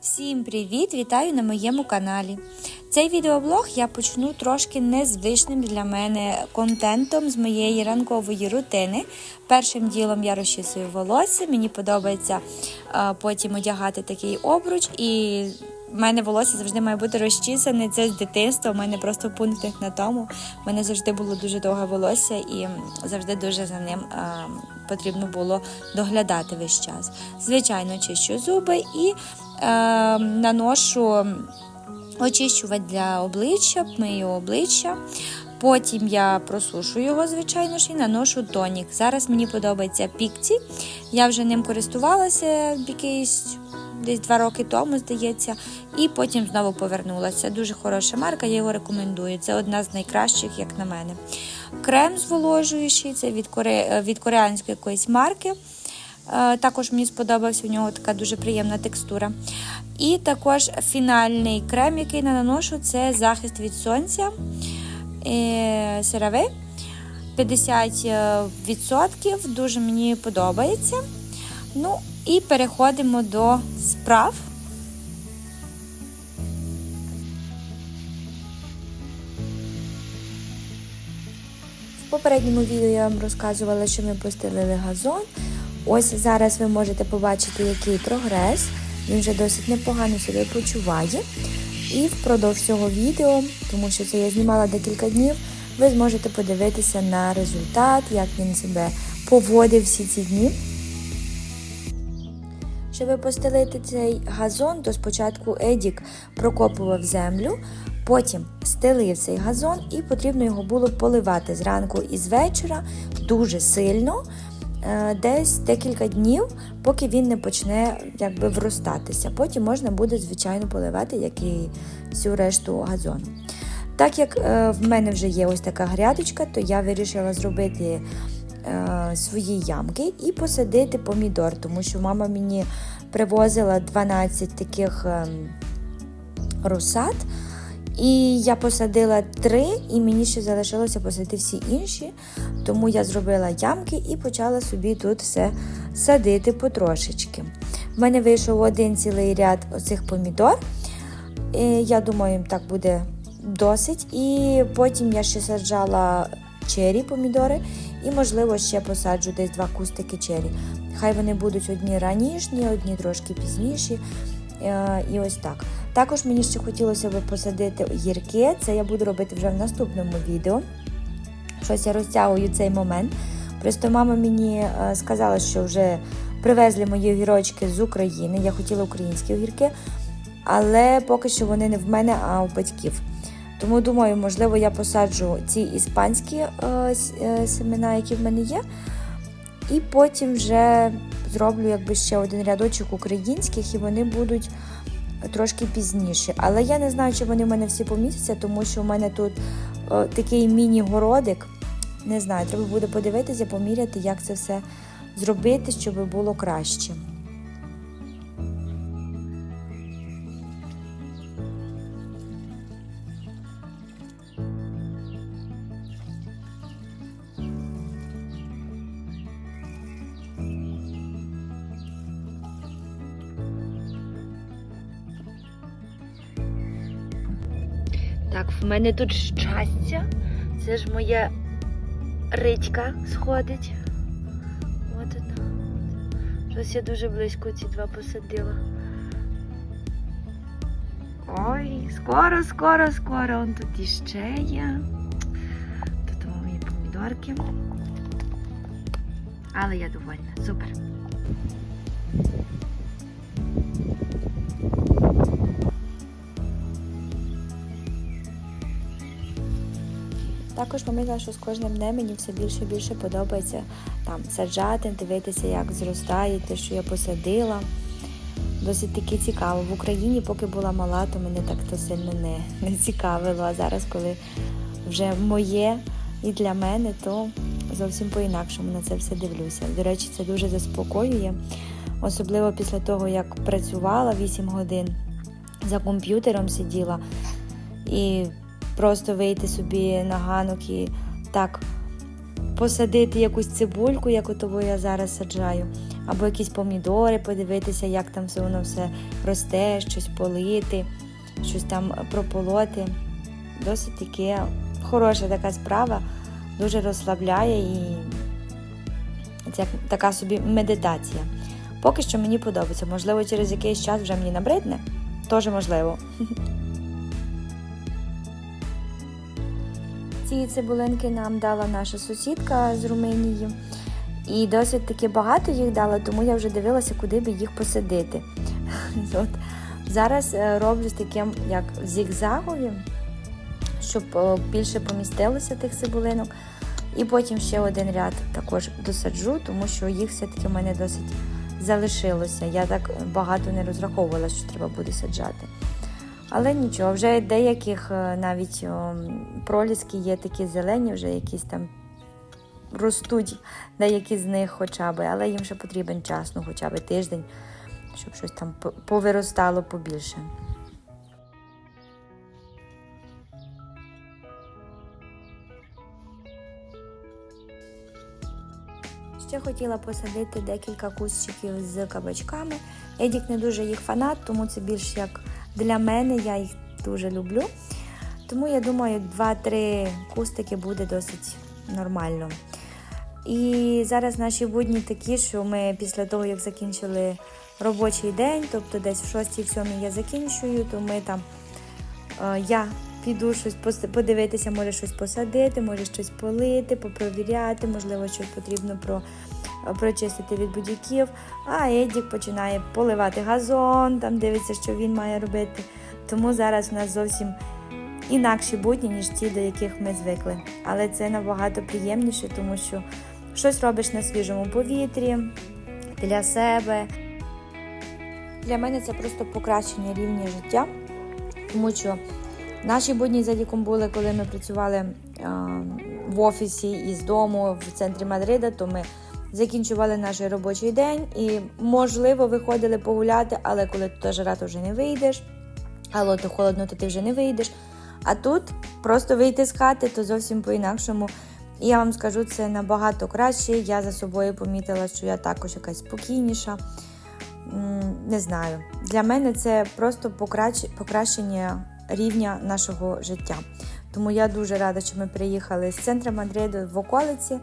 Всім привіт! Вітаю на моєму каналі. Цей відеоблог я почну трошки незвичним для мене контентом з моєї ранкової рутини. Першим ділом я розчісую волосся, мені подобається потім одягати такий обруч і. У мене волосся завжди має бути розчісане. Це з дитинства. У мене просто пунктик на тому. У мене завжди було дуже довге волосся, і завжди дуже за ним а, потрібно було доглядати весь час. Звичайно, чищу зуби і е, наношу очищувач для обличчя, мию обличчя. Потім я просушу його, звичайно ж, і наношу тонік. Зараз мені подобається пікці. Я вже ним користувалася якийсь десь два роки тому, здається, і потім знову повернулася. Дуже хороша марка, я його рекомендую. Це одна з найкращих, як на мене. Крем зволожуючий, це від, коре... від кореанської якоїсь марки. Е, Також мені сподобався у нього така дуже приємна текстура. І також фінальний крем, який я наношу, це захист від сонця е, 50%. Дуже мені подобається. Ну, і переходимо до справ. В попередньому відео я вам розказувала, що ми постелили газон. Ось зараз ви можете побачити, який прогрес. Він вже досить непогано себе почуває. І впродовж цього відео, тому що це я знімала декілька днів, ви зможете подивитися на результат, як він себе поводив всі ці дні. Щоб постелити цей газон, то спочатку Едік прокопував землю, потім стелив цей газон і потрібно його було поливати зранку і з вечора дуже сильно, десь декілька днів, поки він не почне якби вростатися. Потім можна буде, звичайно, поливати як і всю решту газону. Так як в мене вже є ось така грядочка, то я вирішила зробити свої ямки і посадити помідор, тому що мама мені привозила 12 таких розсад. І я посадила три, і мені ще залишилося посадити всі інші. Тому я зробила ямки і почала собі тут все садити потрошечки. В мене вийшов один цілий ряд оцих помідор. І я думаю, так буде досить. І потім я ще саджала чері помідори, і, можливо, ще посаджу десь два кустики чері. Хай вони будуть одні ранішні, одні трошки пізніші. І ось так. Також мені ще хотілося б посадити огірки. Це я буду робити вже в наступному відео. Щось я розтягую цей момент. Просто мама мені сказала, що вже привезли мої огірочки з України. Я хотіла українські огірки, але поки що вони не в мене, а у батьків. Тому думаю, можливо, я посаджу ці іспанські семена, які в мене є. І потім вже зроблю якби ще один рядочок українських, і вони будуть трошки пізніше. Але я не знаю, чи вони в мене всі помістяться, тому що в мене тут о, такий міні-городик. Не знаю, треба буде подивитися, поміряти, як це все зробити, щоб було краще. Так, в мене тут щастя. Це ж моя ритька сходить. От вона. Щось я дуже близько ці два посадила. Ой, скоро, скоро, скоро. Он тут іще є. Тут мої помідорки. Але я довольна. Супер. Також помітила, що з кожним днем мені все більше і більше подобається там саджати, дивитися, як зростає, те, що я посадила. Досить таки цікаво. В Україні, поки була мала, то мене так то сильно не, не цікавило. А зараз, коли вже моє і для мене, то зовсім по-інакшому на це все дивлюся. До речі, це дуже заспокоює, особливо після того, як працювала 8 годин за комп'ютером сиділа. І просто вийти собі на ганок і так посадити якусь цибульку, як ото я зараз саджаю, або якісь помідори, подивитися, як там все воно все росте, щось полити, щось там прополоти. Досить таке хороша така справа, дуже розслабляє і це така собі медитація. Поки що мені подобається. Можливо, через якийсь час вже мені набридне, теж можливо. Ці цибулинки нам дала наша сусідка з Румунії. І досить таки багато їх дала, тому я вже дивилася, куди би їх посадити. От. Зараз е, роблю з таким, як зігзагові, щоб е, більше помістилося тих цибулинок. І потім ще один ряд також досаджу, тому що їх все-таки в мене досить залишилося. Я так багато не розраховувала, що треба буде саджати. Але нічого, вже деяких е, навіть проліски є такі зелені, вже якісь там ростуть, деякі з них хоча б, але їм ще потрібен час, ну хоча б тиждень, щоб щось там по- повиростало побільше. Ще хотіла посадити декілька кущиків з кабачками. Едік не дуже їх фанат, тому це більш як для мене, я їх дуже люблю. Тому я думаю, 2-3 кустики буде досить нормально. І зараз наші будні такі, що ми після того, як закінчили робочий день, тобто десь в 6-7 я закінчую, то ми там е, я піду щось подивитися, може щось посадити, може щось полити, попровіряти, можливо, щось потрібно про, прочистити від будь-яків. А Едік починає поливати газон, там дивиться, що він має робити. Тому зараз у нас зовсім інакші будні, ніж ті, до яких ми звикли. Але це набагато приємніше, тому що щось робиш на свіжому повітрі для себе. Для мене це просто покращення рівня життя, тому що наші будні за віком були, коли ми працювали в офісі і з дому в центрі Мадрида, то ми закінчували наш робочий день і, можливо, виходили погуляти, але коли тут жара, то вже не вийдеш, але то холодно, то ти вже не вийдеш. А тут просто вийти з хати, то зовсім по-інакшому. І я вам скажу, це набагато краще. Я за собою помітила, що я також якась спокійніша. Не знаю. Для мене це просто покращення рівня нашого життя. Тому я дуже рада, що ми приїхали з центру Мадриду в околиці.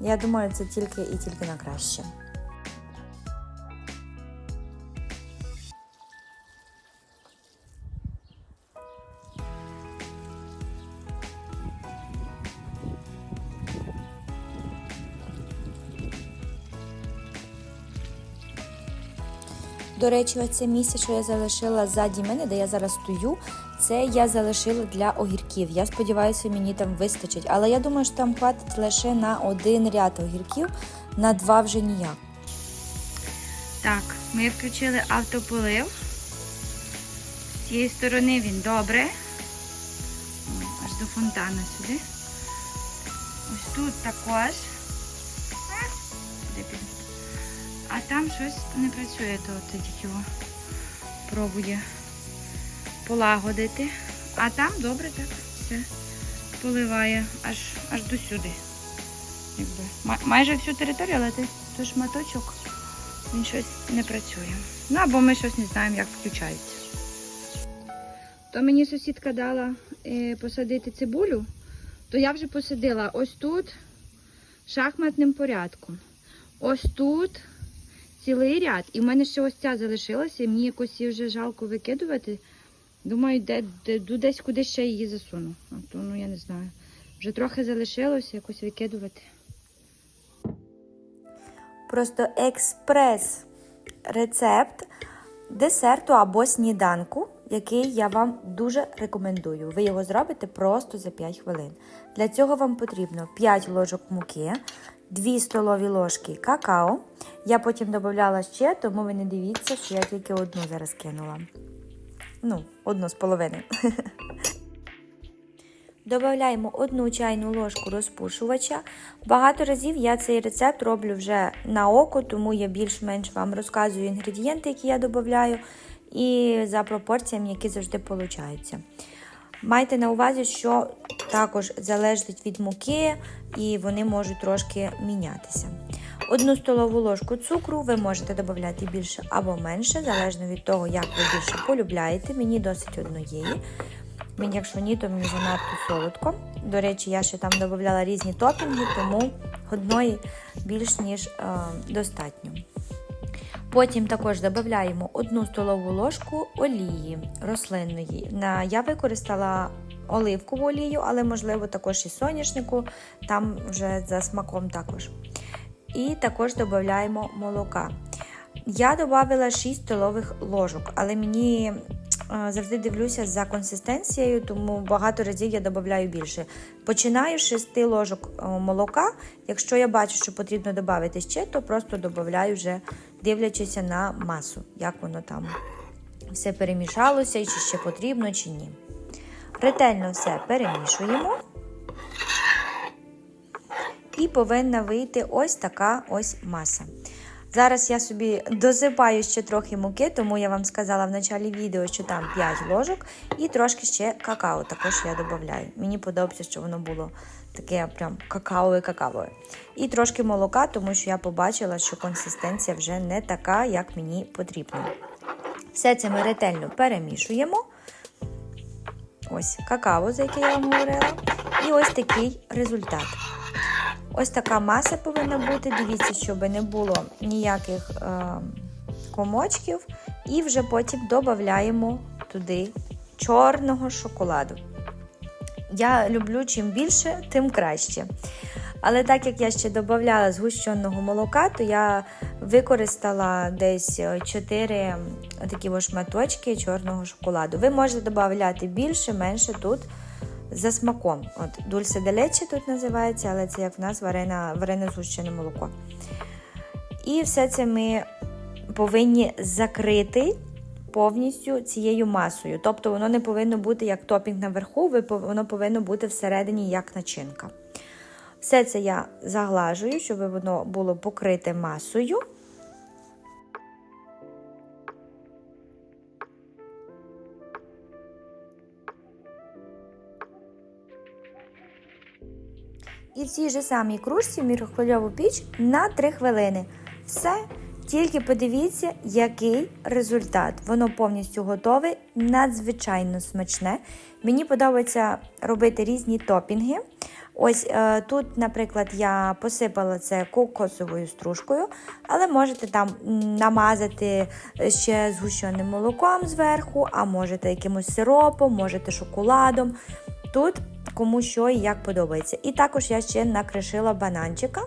Я думаю, це тільки і тільки на краще. До речі, оце місце, що я залишила ззаді мене, де я зараз стою, це я залишила для огірків. Я сподіваюся, мені там вистачить. Але я думаю, що там хватить лише на один ряд огірків, на два вже ніяк. Так, ми включили автополив. З цієї сторони він добре. Аж до фонтана сюди. Ось тут також. А там щось не працює, то от тільки його пробує полагодити. А там добре так все поливає аж аж до сюди. Якби. Майже всю територію, але той, шматочок він щось не працює. Ну або ми щось не знаємо, як включається. То мені сусідка дала е, посадити цибулю, то я вже посадила ось тут шахматним порядком. Ось тут цілий ряд. І в мене ще ось ця залишилася, і мені якось її вже жалко викидувати. Думаю, де, де, десь куди ще її засуну. А то, ну я не знаю. Вже трохи залишилося якось викидувати. Просто експрес рецепт десерту або сніданку, який я вам дуже рекомендую. Ви його зробите просто за 5 хвилин. Для цього вам потрібно 5 ложок муки, 2 столові ложки какао. Я потім додавала ще, тому ви не дивіться, що я тільки одну зараз кинула. Ну, одну з половини. Додаємо одну чайну ложку розпушувача. Багато разів я цей рецепт роблю вже на око, тому я більш-менш вам розказую інгредієнти, які я додаю, і за пропорціями, які завжди получаються. Майте на увазі, що також залежить від муки, і вони можуть трошки мінятися. Одну столову ложку цукру ви можете додати більше або менше, залежно від того, як ви більше полюбляєте. Мені досить однієї. Мені, якщо ні, то мені занадто солодко. До речі, я ще там додавала різні топінги, тому одної більш ніж е, достатньо. Потім також додаємо одну столову ложку олії рослинної. Я використала оливкову олію, але можливо також і соняшнику, там вже за смаком також. І також додаємо молока. Я додала 6 столових ложок, але мені е, завжди дивлюся за консистенцією, тому багато разів я додаю більше. Починаю з 6 ложок е, молока. Якщо я бачу, що потрібно додати ще, то просто додаю вже дивлячись на масу, як воно там все перемішалося, і чи ще потрібно, чи ні. Ретельно все перемішуємо. І повинна вийти ось така ось маса. Зараз я собі досипаю ще трохи муки, тому я вам сказала в началі відео, що там 5 ложок, і трошки ще какао також я додаю. Мені подобається, що воно було таке прям какаове-какаове. І трошки молока, тому що я побачила, що консистенція вже не така, як мені потрібно. Все це ми ретельно перемішуємо. Ось какао, за яке я вам говорила. І ось такий результат. Ось така маса повинна бути. Дивіться, щоб не було ніяких е, комочків. І вже потім додаємо туди чорного шоколаду. Я люблю чим більше, тим краще. Але так як я ще додавала згущеного молока, то я використала десь 4 такі шматочки чорного шоколаду. Ви можете додати більше, менше тут за смаком. От Дульсе де тут називається, але це як в нас варене, варене згущене молоко. І все це ми повинні закрити повністю цією масою. Тобто воно не повинно бути як топінг наверху, воно повинно бути всередині як начинка. Все це я заглажую, щоб воно було покрите масою. І в цій же самій кружці в мікрохвильову піч на 3 хвилини. Все. Тільки подивіться, який результат. Воно повністю готове, надзвичайно смачне. Мені подобається робити різні топінги. Ось е, тут, наприклад, я посипала це кокосовою стружкою, але можете там намазати ще згущеним молоком зверху, а можете якимось сиропом, можете шоколадом. Тут кому що і як подобається. І також я ще накришила бананчика.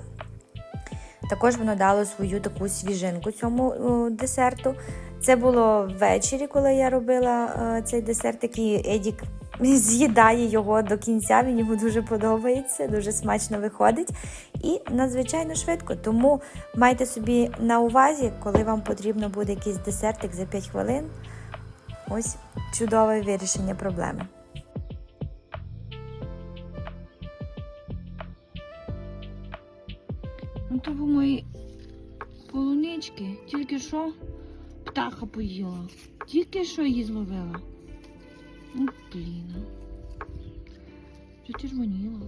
Також воно дало свою таку свіжинку цьому десерту. Це було ввечері, коли я робила цей десерт, який Едік з'їдає його до кінця, він йому дуже подобається, дуже смачно виходить. І надзвичайно швидко. Тому майте собі на увазі, коли вам потрібно буде якийсь десертик за 5 хвилин. Ось чудове вирішення проблеми. Ну то ви мої полунички, тільки що птаха поїла. Тільки що її зловила. Ну, блін. Що червоніла?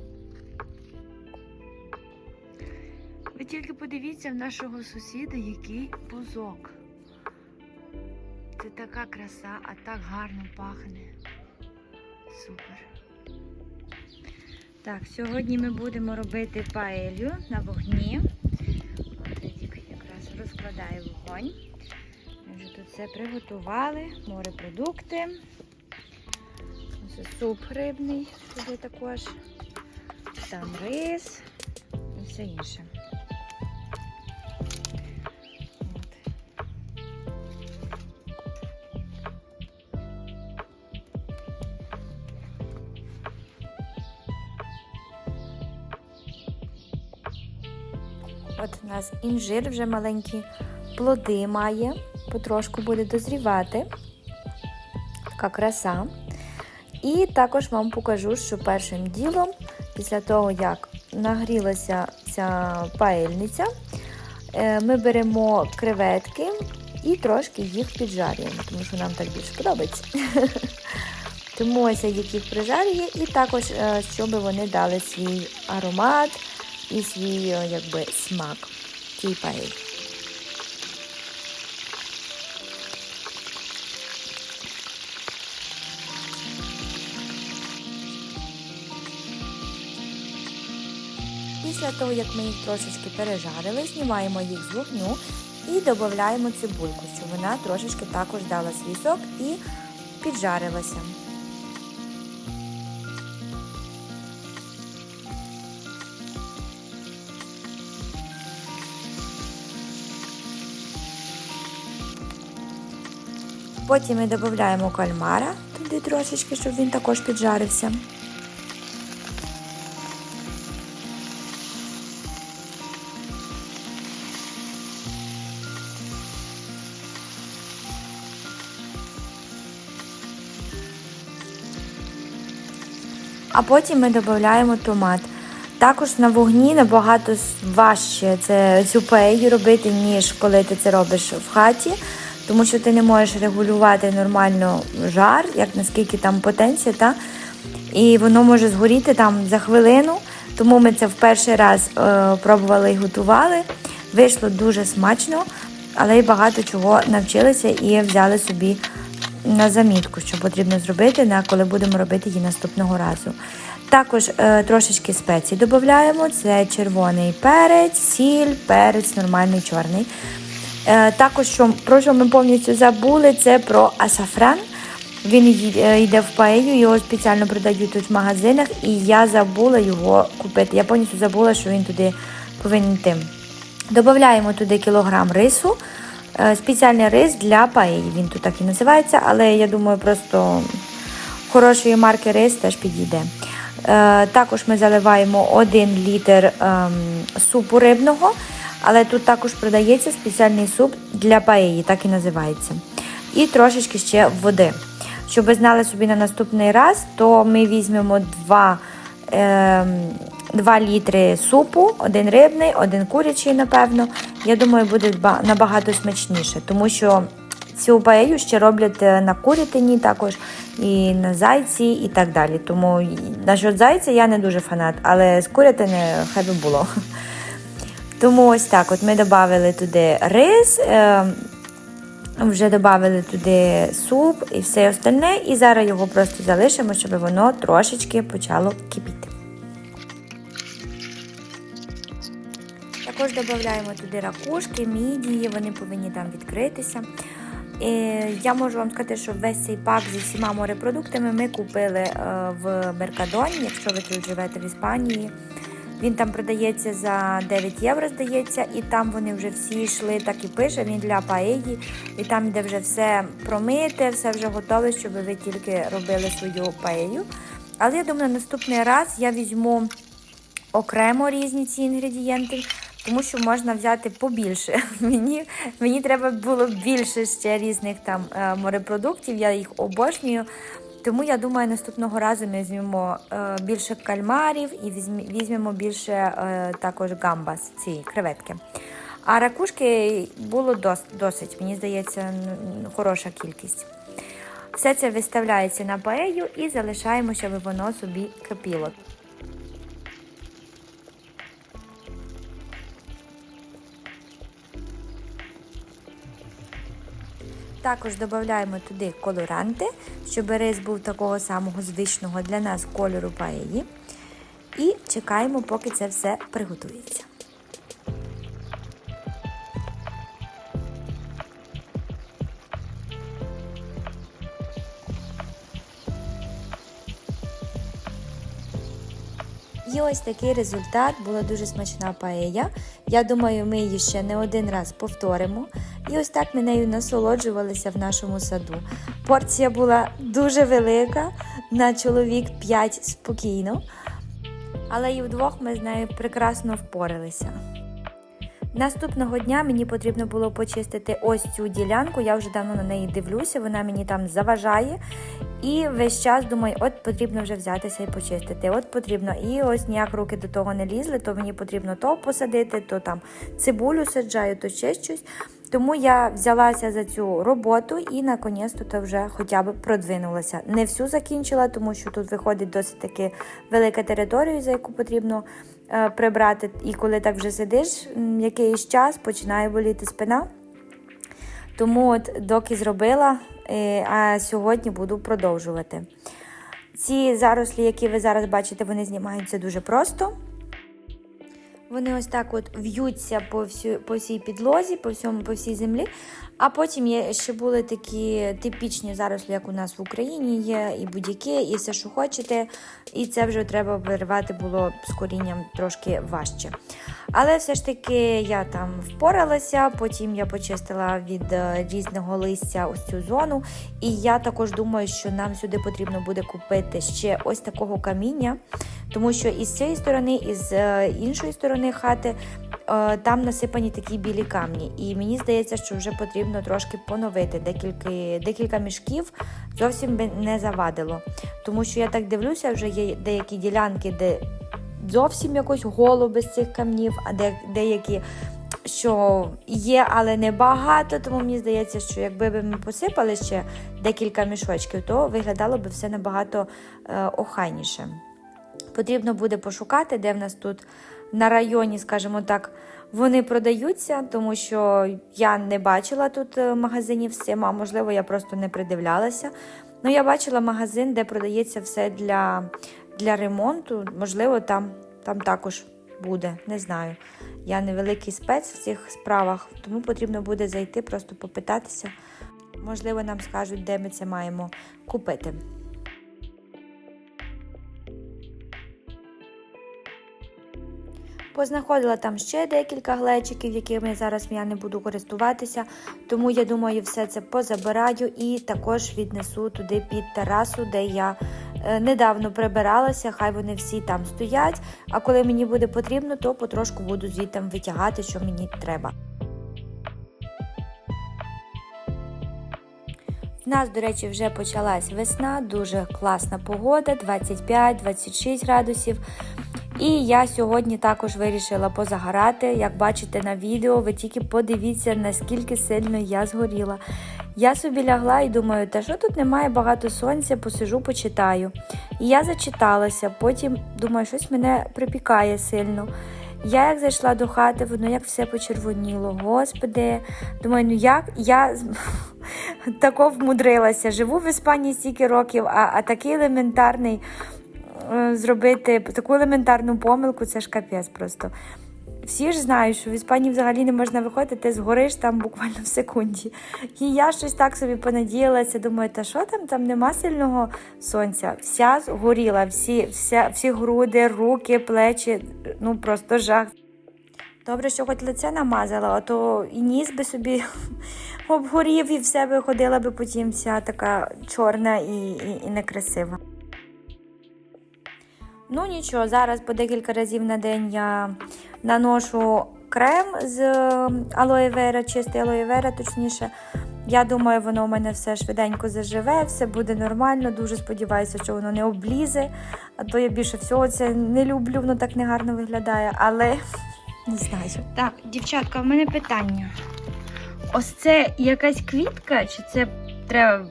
Ви тільки подивіться в нашого сусіда, який бузок. Це така краса, а так гарно пахне. Супер. Так, сьогодні ми будемо робити паелю на вогні. От Едік якраз розкладає вогонь. Ми вже тут все приготували, морепродукти. Ось суп рибний сюди також. Там рис і все інше. Нас інжир вже маленькі плоди має, потрошку буде дозрівати. Така краса. І також вам покажу, що першим ділом, після того, як нагрілася ця паельниця, е, ми беремо креветки і трошки їх піджарюємо, тому що нам так більше подобається. Тому ось як їх прижарює, і також, е, щоб вони дали свій аромат і свій е, якби, смак тій. Після того, як ми їх трошечки пережарили, знімаємо їх з вогню і додаємо цибульку, щоб вона трошечки також дала свій сок і піджарилася. Потім ми додаємо кальмара туди трошечки, щоб він також піджарився. А потім ми додаємо томат. Також на вогні набагато важче це цю паелью робити, ніж коли ти це робиш в хаті, тому що ти не можеш регулювати нормально жар, як наскільки там потенція, та? і воно може згоріти там за хвилину. Тому ми це в перший раз е, пробували і готували. Вийшло дуже смачно, але й багато чого навчилися і взяли собі на замітку, що потрібно зробити, на коли будемо робити її наступного разу. Також е, трошечки спецій додаємо: це червоний перець, сіль, перець, нормальний чорний. Е, також, що, про що ми повністю забули, це про асафран. Він е, йде в паелю, його спеціально продають тут в магазинах, і я забула його купити. Я повністю забула, що він туди повинен йти. Додаємо туди кілограм рису. Е, Спеціальний рис для паелі. Він тут так і називається, але я думаю, просто хорошої марки рис теж підійде. Також ми заливаємо 1 літр ем, супу рибного, але тут також продається спеціальний суп для паелі, так і називається. І трошечки ще води. Щоб ви знали собі на наступний раз, то ми візьмемо 2, ем, 2 літри супу, один рибний, один курячий, напевно. Я думаю, буде набагато смачніше, тому що цю паелю ще роблять е, на курятині також і на зайці, і так далі. Тому насчет зайця я не дуже фанат, але з курятини хай би було. Тому ось так: от ми додали туди рис. Е, вже додали туди суп і все остальне, і зараз його просто залишимо, щоб воно трошечки почало кипіти. Також додаємо туди ракушки, мідії, вони повинні там відкритися. І я можу вам сказати, що весь цей пак зі всіма морепродуктами ми купили е, в Меркадоні, якщо ви тут живете в Іспанії. Він там продається за 9 євро, здається, і там вони вже всі йшли, так і пише, він для паеді, і там, де вже все промите, все вже готове, щоб ви тільки робили свою паелю. Але я думаю, наступний раз я візьму окремо різні ці інгредієнти, тому що можна взяти побільше. Мені, мені треба було більше ще різних там е, морепродуктів, я їх обожнюю. Тому я думаю, наступного разу ми візьмемо е, більше кальмарів і візьмемо більше е, також гамбас, ці креветки. А ракушки було дос, досить, мені здається, хороша кількість. Все це виставляється на паею і залишаємо, щоб воно собі кипіло. Також додаємо туди колоранти, щоб рис був такого самого звичного для нас кольору паелі. І чекаємо, поки це все приготується. І ось такий результат. Була дуже смачна паея. Я думаю, ми її ще не один раз повторимо. І ось так ми нею насолоджувалися в нашому саду. Порція була дуже велика, на чоловік 5 спокійно. Але і вдвох ми з нею прекрасно впоралися. Наступного дня мені потрібно було почистити ось цю ділянку. Я вже давно на неї дивлюся, вона мені там заважає. І весь час думаю, от потрібно вже взятися і почистити. От потрібно. І ось ніяк руки до того не лізли, то мені потрібно то посадити, то там цибулю саджаю, то ще щось. Тому я взялася за цю роботу і наконець-то вже хоча б продвинулася. Не всю закінчила, тому що тут виходить досить таки велика територія, за яку потрібно прибрати. І коли так вже сидиш якийсь час, починає боліти спина. Тому от доки зробила, е, а сьогодні буду продовжувати. Ці зарослі, які ви зараз бачите, вони знімаються дуже просто. Вони ось так от в'ються по, всю, по всій підлозі, по всьому, по всій землі. А потім є ще були такі типічні зарослі, як у нас в Україні є, і будь-які, і все, що хочете. І це вже треба виривати було з корінням трошки важче. Але все ж таки я там впоралася, потім я почистила від е, різного листя ось цю зону. І я також думаю, що нам сюди потрібно буде купити ще ось такого каміння, тому що із цієї сторони, і з е, іншої сторони хати е, там насипані такі білі камні. І мені здається, що вже потрібно трошки поновити декілька, декілька мішків зовсім би не завадило. Тому що я так дивлюся, вже є деякі ділянки, де зовсім якось голо без цих камнів, а де, деякі. Що є, але не багато, тому мені здається, що якби би ми посипали ще декілька мішочків, то виглядало би все набагато е, охайніше. Потрібно буде пошукати, де в нас тут на районі, скажімо так, вони продаються, тому що я не бачила тут е, магазинів з цим, а можливо, я просто не придивлялася. Ну, я бачила магазин, де продається все для, для ремонту. Можливо, там, там також буде, не знаю. Я невеликий спец в цих справах, тому потрібно буде зайти, просто попитатися. Можливо, нам скажуть, де ми це маємо купити. Познаходила там ще декілька глечиків, якими зараз я не буду користуватися, тому я думаю, все це позабираю і також віднесу туди під терасу, де я е, недавно прибиралася. Хай вони всі там стоять. А коли мені буде потрібно, то потрошку буду звідти витягати, що мені треба. В нас, до речі, вже почалась весна, дуже класна погода, 25-26 градусів. І я сьогодні також вирішила позагорати. Як бачите на відео, ви тільки подивіться, наскільки сильно я згоріла. Я собі лягла і думаю, та що тут немає багато сонця, посижу, почитаю. І я зачиталася, потім думаю, щось мене припікає сильно. Я як зайшла до хати, воно як все почервоніло. Господи, думаю, ну як я тако вмудрилася. Живу в Іспанії стільки років, а, а такий елементарний зробити таку елементарну помилку, це ж капець просто. Всі ж знають, що в Іспанії взагалі не можна виходити, ти згориш там буквально в секунді. І я щось так собі понадіялася, думаю, та що там, там нема сильного сонця. Вся згоріла, всі, вся, всі груди, руки, плечі, ну просто жах. Добре, що хоч лице намазала, а то і ніс би собі обгорів і все би ходила би потім вся така чорна і, і, і некрасива. Ну нічого, зараз по декілька разів на день я наношу крем з е, алоє вера, чистий алоє вера, точніше. Я думаю, воно у мене все швиденько заживе, все буде нормально. Дуже сподіваюся, що воно не облізе. А то я більше всього це не люблю, воно так негарно виглядає, але не знаю. Так, дівчатка, в мене питання. Ось це якась квітка, чи це треба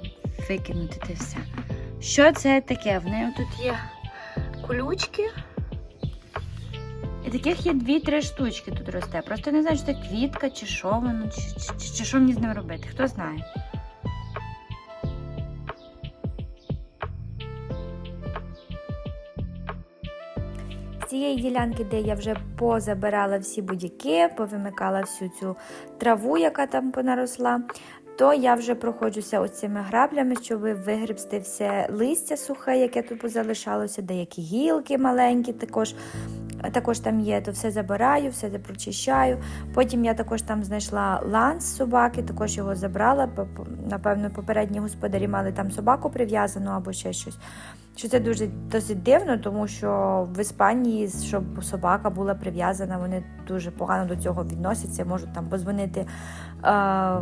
викинути те все? Що це таке? В неї тут є колючки. І таких є дві-три штучки тут росте. Просто не знаю, чи це квітка, чи що воно, чи, чи, чи, чи що мені з ним робити. Хто знає? З цієї ділянки, де я вже позабирала всі будь-які, повимикала всю цю траву, яка там понаросла, то я вже проходжуся оцими граблями, щоб вигребсти все листя сухе, яке тут залишалося, деякі гілки маленькі також. Також там є, то все забираю, все прочищаю. Потім я також там знайшла ланс собаки, також його забрала. Напевно, попередні господарі мали там собаку прив'язану або ще щось. Що це дуже досить дивно, тому що в Іспанії, щоб собака була прив'язана, вони дуже погано до цього відносяться, можуть там позвонити е,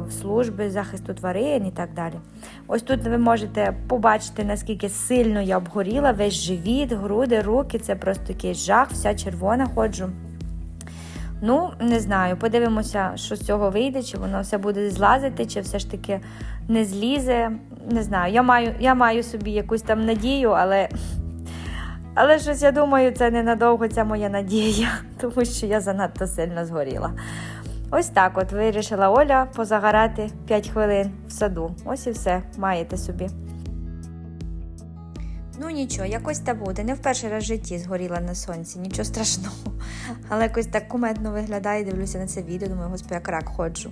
в служби захисту тварин і так далі. Ось тут ви можете побачити, наскільки сильно я обгоріла, весь живіт, груди, руки це просто такий жах, вся червона ходжу. Ну, не знаю, подивимося, що з цього вийде, чи воно все буде злазити, чи все ж таки не злізе. Не знаю. Я маю, я маю собі якусь там надію, але, але щось я думаю, це ненадовго ця моя надія, тому що я занадто сильно згоріла. Ось так от вирішила Оля позагорати 5 хвилин в саду. Ось і все, маєте собі. Ну нічого, якось та буде. Не в перший раз в житті згоріла на сонці, нічого страшного. Але якось так кумедно виглядає, дивлюся на це відео, думаю, господи, як рак ходжу.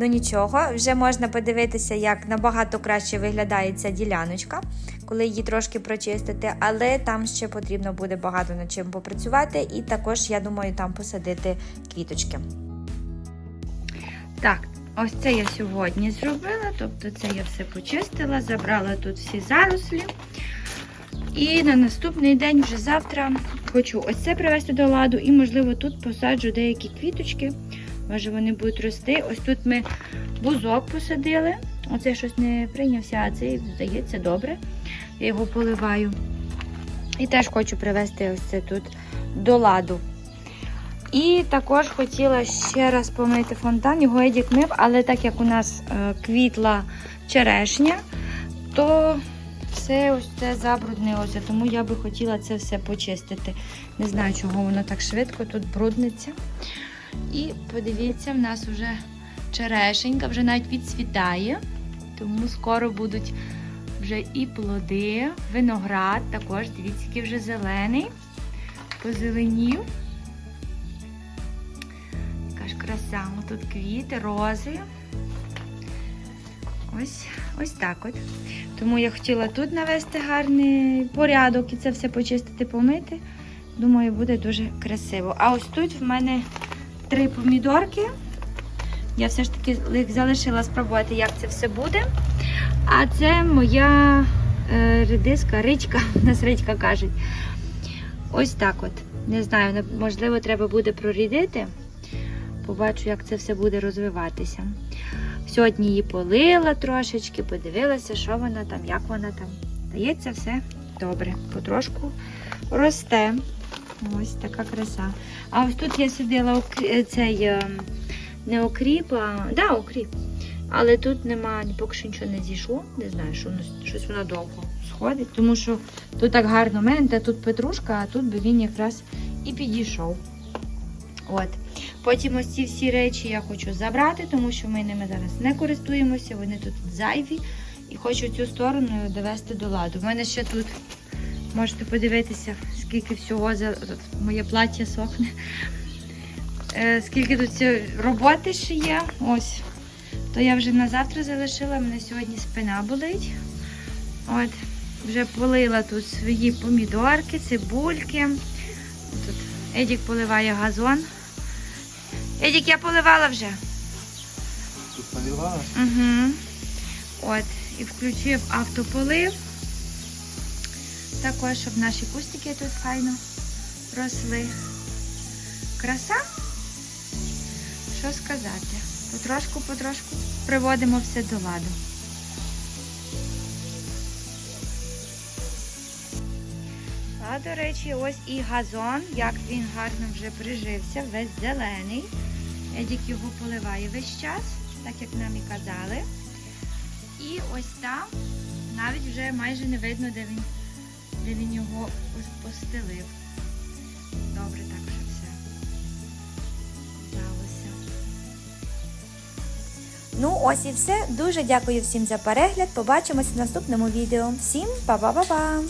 Ну нічого, вже можна подивитися, як набагато краще виглядає ця діляночка, коли її трошки прочистити, але там ще потрібно буде багато над чим попрацювати, і також, я думаю, там посадити квіточки. Так, ось це я сьогодні зробила. Тобто це я все почистила, забрала тут всі зарослі. І на наступний день, вже завтра, хочу ось це привести до ладу і, можливо, тут посаджу деякі квіточки. Може вони будуть рости. Ось тут ми бузок посадили. Оце щось не прийнявся, а цей, здається, добре. Я його поливаю. І теж хочу привести ось це тут до ладу. І також хотіла ще раз помити фонтан. Його Едік мив, але так як у нас е, квітла черешня, то все ось це забруднилося. Тому я би хотіла це все почистити. Не знаю, чого воно так швидко тут брудниться. І подивіться, в нас вже черешенька, вже навіть відцвітає. Тому скоро будуть вже і плоди, виноград також. Дивіться, який вже зелений, позеленів. Яка ж краса, тут квіти, рози. Ось, ось так от. Тому я хотіла тут навести гарний порядок і це все почистити, помити. Думаю, буде дуже красиво. А ось тут в мене три помідорки. Я все ж таки їх залишила спробувати, як це все буде. А це моя е, редиска, ричка, у нас ричка кажуть. Ось так от. Не знаю, можливо, треба буде прорідити. Побачу, як це все буде розвиватися. Сьогодні її полила трошечки, подивилася, що вона там, як вона там. Здається, все добре. Потрошку росте. Ось така краса. А ось тут я сиділа ок- цей е, не окріп, а да, окріп. Але тут нема, поки що нічого не зійшло. Не знаю, що воно, щось воно довго сходить, тому що тут так гарно мене, тут петрушка, а тут би він якраз і підійшов. От. Потім ось ці всі речі я хочу забрати, тому що ми ними зараз не користуємося, вони тут зайві. І хочу цю сторону довести до ладу. У мене ще тут можете подивитися, скільки всього моє плаття сохне. Е, скільки тут роботи ще є. Ось. То я вже на завтра залишила, мене сьогодні спина болить. От, вже полила тут свої помідорки, цибульки. Тут Едік поливає газон. Едік, я поливала вже. Тут полила. Угу. От, і включив автополив. Також, щоб наші кустики тут файно росли. Краса. Що сказати? Потрошку, потрошку приводимо все до ладу. А, до речі, ось і газон, як він гарно вже прижився, весь зелений. Едік його поливає весь час, так як нам і казали. І ось там навіть вже майже не видно, де він, де він його ос- постелив. Добре, так вже все сталося. Ну, ось і все. Дуже дякую всім за перегляд. Побачимось в наступному відео. Всім па-па-па-па!